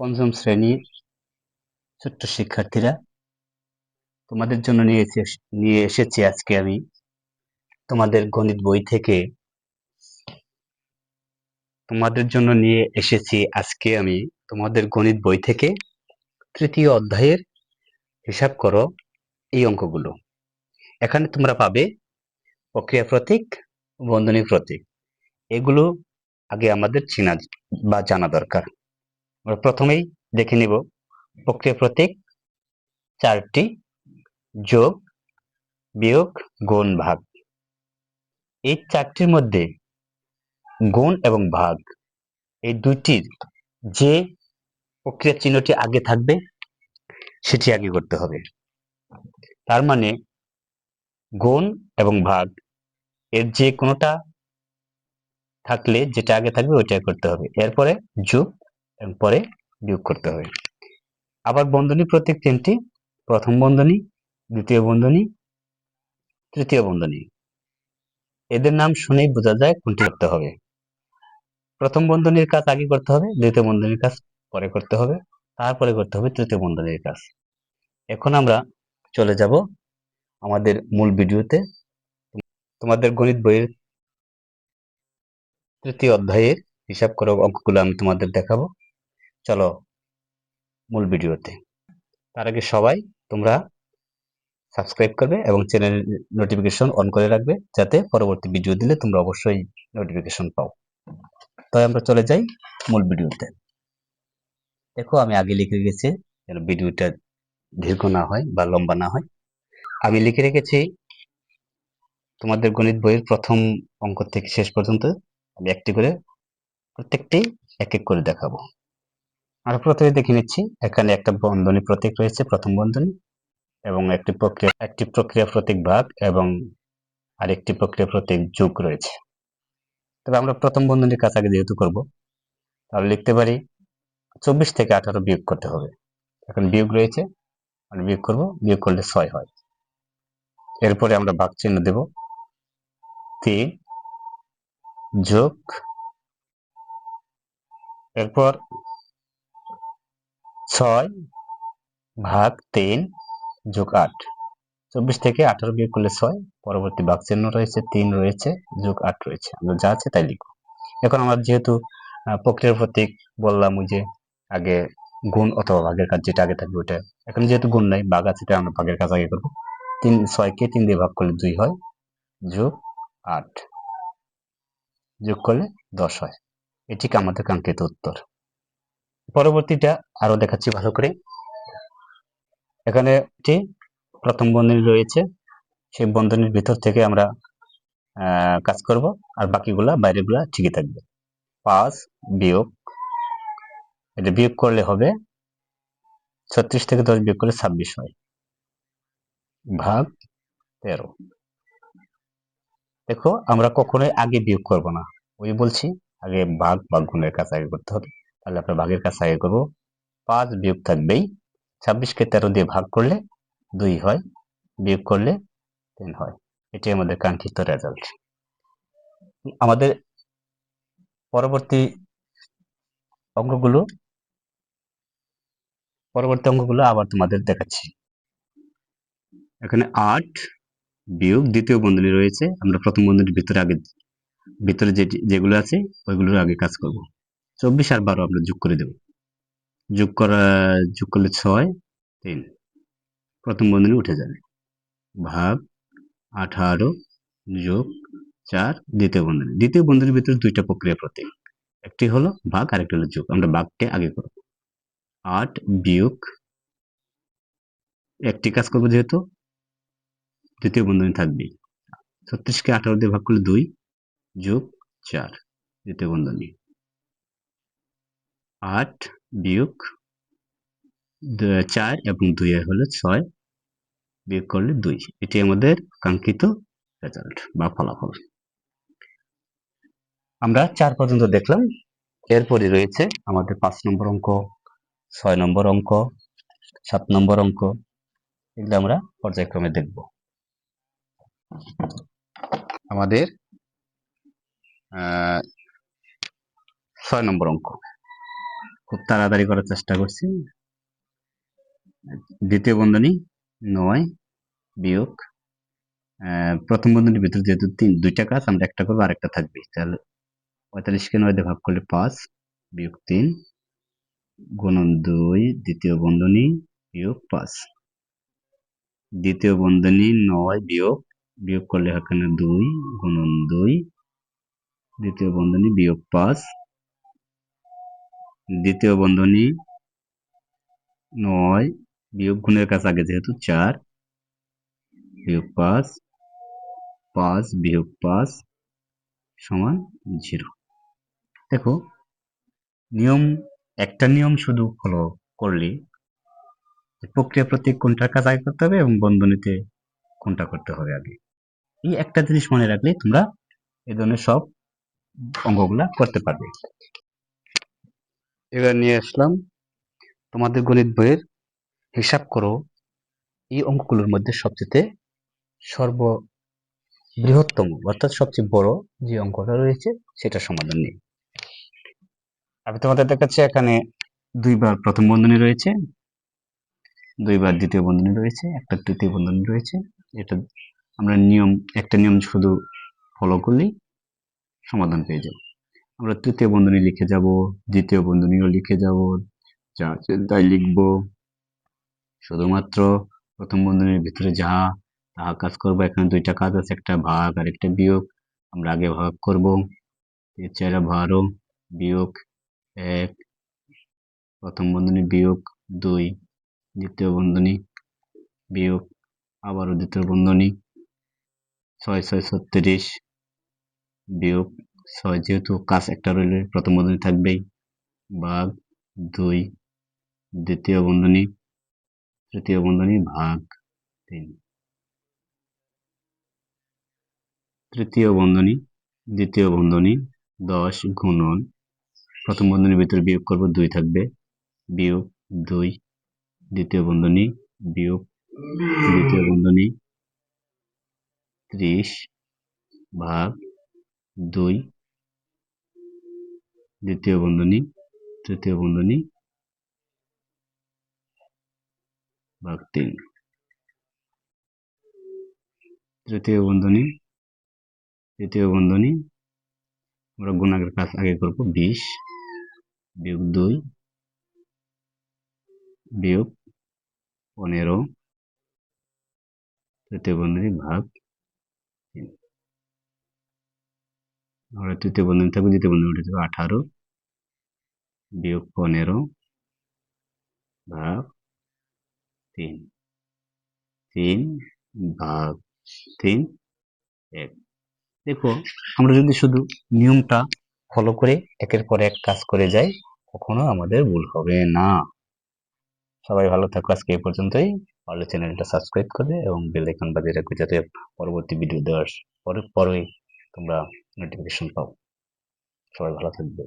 পঞ্চম শ্রেণির ছোট্ট শিক্ষার্থীরা, তোমাদের জন্য নিয়ে নিয়ে এসেছি আজকে আমি তোমাদের গণিত বই থেকে। তোমাদের জন্য নিয়ে এসেছি আজকে আমি তোমাদের গণিত বই থেকে তৃতীয় অধ্যায়ের হিসাব করো এই অঙ্কগুলো। এখানে তোমরা পাবে প্রক্রিয়া প্রতীক, বন্ধনী প্রতীক। এগুলো আগে আমাদের চেনা বা জানা দরকার। আমরা প্রথমেই দেখে নিব প্রক্রিয়া প্রতীক চারটি যোগ, বিয়োগ, গুণ, ভাগ। এই চারটির মধ্যে গুণ এবং ভাগ, এই দুইটির যে প্রক্রিয়া চিহ্নটি আগে থাকবে, সেটি আগে করতে হবে। তার মানে গুণ এবং ভাগ, এর যে কোনোটা থাকলে যেটা আগে থাকবে, ওইটা করতে হবে। এরপরে যোগ এবং পরে বিয়োগ করতে হবে। আবার বন্ধনী প্রতীক তিনটি, প্রথম বন্ধনী, দ্বিতীয় বন্ধনী, তৃতীয় বন্ধনী। এদের নাম শুনেই বোঝা যায় কোনটি করতে হবে। প্রথম বন্ধনীর কাজ আগে করতে হবে, দ্বিতীয় বন্ধনীর কাজ পরে করতে হবে, তারপরে করতে হবে তৃতীয় বন্ধনীর কাজ। এখন আমরা চলে যাব আমাদের মূল ভিডিওতে। তোমাদের গণিত বইয়ের তৃতীয় অধ্যায়ের হিসাব করো অঙ্কগুলো আমি তোমাদের দেখাবো। চলো মূল ভিডিওতে। তার আগে সবাই তোমরা সাবস্ক্রাইব করবে এবং চ্যানেল নোটিফিকেশন অন করে রাখবে যাতে পরবর্তী ভিডিও দিলে তোমরা অবশ্যই নোটিফিকেশন পাও। তাই আমরা চলে যাই মূল ভিডিওতে। দেখো আমি আগে লিখে রেখেছি যেন ভিডিওটা দীর্ঘ না হয় বা লম্বা না হয়। আমি লিখে রেখেছি, তোমাদের গণিত বইয়ের প্রথম অঙ্ক থেকে শেষ পর্যন্ত আমি একটি করে প্রত্যেকটি এক এক করে দেখাবো। আর প্রথমে দেখে নিচ্ছি, এখানে একটা বন্ধনী প্রতীক রয়েছে, প্রথম বন্ধনী, এবং একটি প্রক্রিয়া একটি প্রক্রিয়া প্রতীক ভাগ এবং আরেকটি প্রক্রিয়া প্রতীক যোগ রয়েছে। তবে আমরা প্রথম বন্ধনীর কাছ আগে যেহেতু করব, তাহলে লিখতে পারি চব্বিশ থেকে আঠারো বিয়োগ করতে হবে। এখন বিয়োগ রয়েছে মানে বিয়োগ করব, বিয়োগ করলে ছয় হয়। এরপরে আমরা ভাগ চিহ্ন দেব, তিন যোগ, এরপর ছয় ভাগ তিন যোগ আট। চব্বিশ থেকে আঠারো বিয়োগ করলে ছয়, পরবর্তী ভাগ চিহ্ন রয়েছে, তিন রয়েছে, যোগ আট রয়েছে। আমরা যা আছে তাই লিখব। এখন আমার যেহেতু প্রক্রিয়ার প্রতীক বললাম ওই যে আগে গুণ অথবা ভাগের কাজ যেটা আগে থাকবে ওটা এখন যেহেতু গুণ নাই, ভাগ আছে তাই আমরা ভাগের কাজ আগে করব। তিন, ছয়কে তিন দিয়ে ভাগ করলে দুই হয়, যোগ আট। যোগ করলে দশ হয়। এটিকে আমাদের কাঙ্ক্ষিত উত্তর। পরবর্তীটা আরও দেখাচ্ছি ভালো করে। এখানে একটি প্রথম বন্ধনী রয়েছে। সেই বন্ধনীর ভিতর থেকে আমরা কাজ করব আর বাকিগুলা, বাইরেগুলা ঠিকই থাকবে। পাঁচ, বিয়োগ। এটা বিয়োগ করলে হবে ছত্রিশ থেকে দশ বিয়োগ করলে ছাব্বিশ হয়। ভাগ তেরো। দেখো, আমরা কখনোই আগে বিয়োগ করব না। ওই বলছি, আগে ভাগ বা গুণের কাজ আগে করতে হবে। তাহলে আমরা ভাগের কাজ আগে করব। পাঁচ বিয়োগ থাকবেই। ছাব্বিশকে তেরো দিয়ে ভাগ করলে দুই হয়। বিয়োগ করলে তিন হয়। এটি আমাদের কাঙ্ক্ষিত রেজাল্ট আমাদের পরবর্তী অঙ্কগুলো পরবর্তী অঙ্কগুলো আবার তোমাদের দেখাচ্ছি। এখানে আট বিয়োগ দ্বিতীয় বন্ধনী রয়েছে। আমরা প্রথম বন্ধনীর ভিতরে আগে, ভিতরে যেগুলো আছে, ওইগুলোর আগে কাজ করব। চব্বিশ আর বারো আমরা যোগ করে দেব। যোগ করা, যোগ করলে ছয়, তিন। প্রথম বন্ধনী উঠে যাবে। ভাগ আঠারো যোগ চার, দ্বিতীয় বন্ধনী। দ্বিতীয় বন্ধনীর ভিতরে দুইটা প্রক্রিয়া প্রতীক। একটি হলো ভাগ আর একটি হলো যোগ। আমরা ভাগকে আগে করব। আট বিয়োগ একটি কাজ করব যেহেতু, দ্বিতীয় বন্ধনী থাকবেই। ছত্রিশকে আঠারো দিয়ে ভাগ করলে দুই যোগ চার, দ্বিতীয় বন্ধনী। আট বিয়োগ চার এবং দুই হলো ছয় বিয়োগ করলে দুই। এটি আমাদের কাঙ্ক্ষিত রেজাল্ট বা ফলাফল। আমরা চার পর্যন্ত দেখলাম। এরপরে রয়েছে আমাদের পাঁচ নম্বর অঙ্ক, ছয় নম্বর অঙ্ক, সাত নম্বর অঙ্ক। এগুলো আমরা পর্যায়ক্রমে দেখব। আমাদের ছয় নম্বর অঙ্ক। খুব তাড়াতাড়ি করার চেষ্টা করছি। দ্বিতীয় বন্ধনী, নয়, বিয়োগ। প্রথম বন্ধনীর ভিতরে যেহেতু তিন, দুইটা কাজ আমরা একটা করব, আরেকটা থাকবে। তাহলে পঁয়তাল্লিশকে নয় ভাগ করলে পাঁচ, বিয়োগ তিন, গুণন দুই, দ্বিতীয় বন্ধনী, বিয়োগ পাঁচ। দ্বিতীয় বন্ধনী, নয়, বিয়োগ। বিয়োগ করলে এখানে দুই, গুণন দুই। দ্বিতীয় বন্ধনী, বিয়োগ পাঁচ। দ্বিতীয় বন্ধনী নয়, বিয়োগ গুণের কাছে আগে যেহেতু চার, বিয়োগ পাঁচ পাঁচ বিয়োগ পাঁচ সমান জিরো। দেখো, নিয়ম, একটা নিয়ম শুধু ফলো করলে প্রক্রিয়া প্রতীক কোনটার কাজ আগে করতে হবে এবং বন্ধনীতে কোনটা করতে হবে আগে। এই একটা জিনিস মনে রাখলে তোমরা এ ধরনের সব অঙ্কগুলা করতে পারবে। এবার নিয়ে আসলাম। তোমাদের গণিত বইয়ের হিসাব করো। এই অঙ্কগুলোর মধ্যে সবচেয়ে সর্ব বৃহত্তম অর্থাৎ সবচেয়ে বড় যে অঙ্কটা রয়েছে, সেটা সমাধান নেই আমি তোমাদের দেখাচ্ছি, এখানে দুইবার প্রথম বন্ধনী রয়েছে, দুইবার দ্বিতীয় বন্ধনী রয়েছে, একটা তৃতীয় বন্ধনী রয়েছে। এটা আমরা নিয়ম, একটা নিয়ম শুধু ফলো করলেই সমাধান পেয়ে যাব। আমরা তৃতীয় বন্ধনী লিখে যাব, দ্বিতীয় বন্ধনীও লিখে যাব, যা তাই লিখব। শুধুমাত্র প্রথম বন্ধনীর ভিতরে যা, তাহা কাজ করব। এখানে দুইটা কাজ আছে, একটা ভাগ আর একটা বিয়োগ। আমরা আগে ভাগ করব। চারা, বারো, বিয়োগ এক, প্রথম বন্ধনী বিয়োগ দুই, দ্বিতীয় বন্ধনী বিয়োগ আবারও দ্বিতীয় বন্ধনী। ছয় ছয়, ছত্রিশ, বিয়োগ ছয় যেহেতু কাজ একটা রইলে প্রথম বন্ধনী থাকবেই। ভাগ দুই, দ্বিতীয় বন্ধনী, তৃতীয় বন্ধনী, ভাগ তিন। তৃতীয় বন্ধনী, দ্বিতীয় বন্ধনী, দশ গুণন। প্রথম বন্ধনীর ভিতরে বিয়োগ করব দুই থাকবে। বিয়োগ দুই, দ্বিতীয় বন্ধনী, বিয়োগ দ্বিতীয় বন্ধনী, ত্রিশ, ভাগ দুই দ্বিতীয় বন্ধনী, তৃতীয় বন্ধনী, ভাগ তিন। তৃতীয় বন্ধনী তৃতীয় বন্ধনী, আমরা গুণাগের কাজ আগে করব বিশ, বিয়োগ দুই, বিয়োগ পনেরো, তৃতীয় বন্ধনী ভাগ তিন। আমরা তৃতীয় বন্ধনী থাকবে, দ্বিতীয় বন্ধনী যাবে আঠারো। বিয়োগ পনেরো ভাগ তিন। তিন ভাগ তিন, এক। দেখো, আমরা যদি শুধু নিয়মটা ফলো করে একের পর এক কাজ করে যাই, কখনো আমাদের ভুল হবে না। সবাই ভালো থাকো, আজকে এই পর্যন্তই। পারলে চ্যানেলটা সাবস্ক্রাইব করবে এবং বেল আইকন বাজিয়ে রাখবে যাতে পরবর্তী ভিডিও দেওয়ার পরে পরে তোমরা নোটিফিকেশন পাও। সবাই ভালো থাকবে।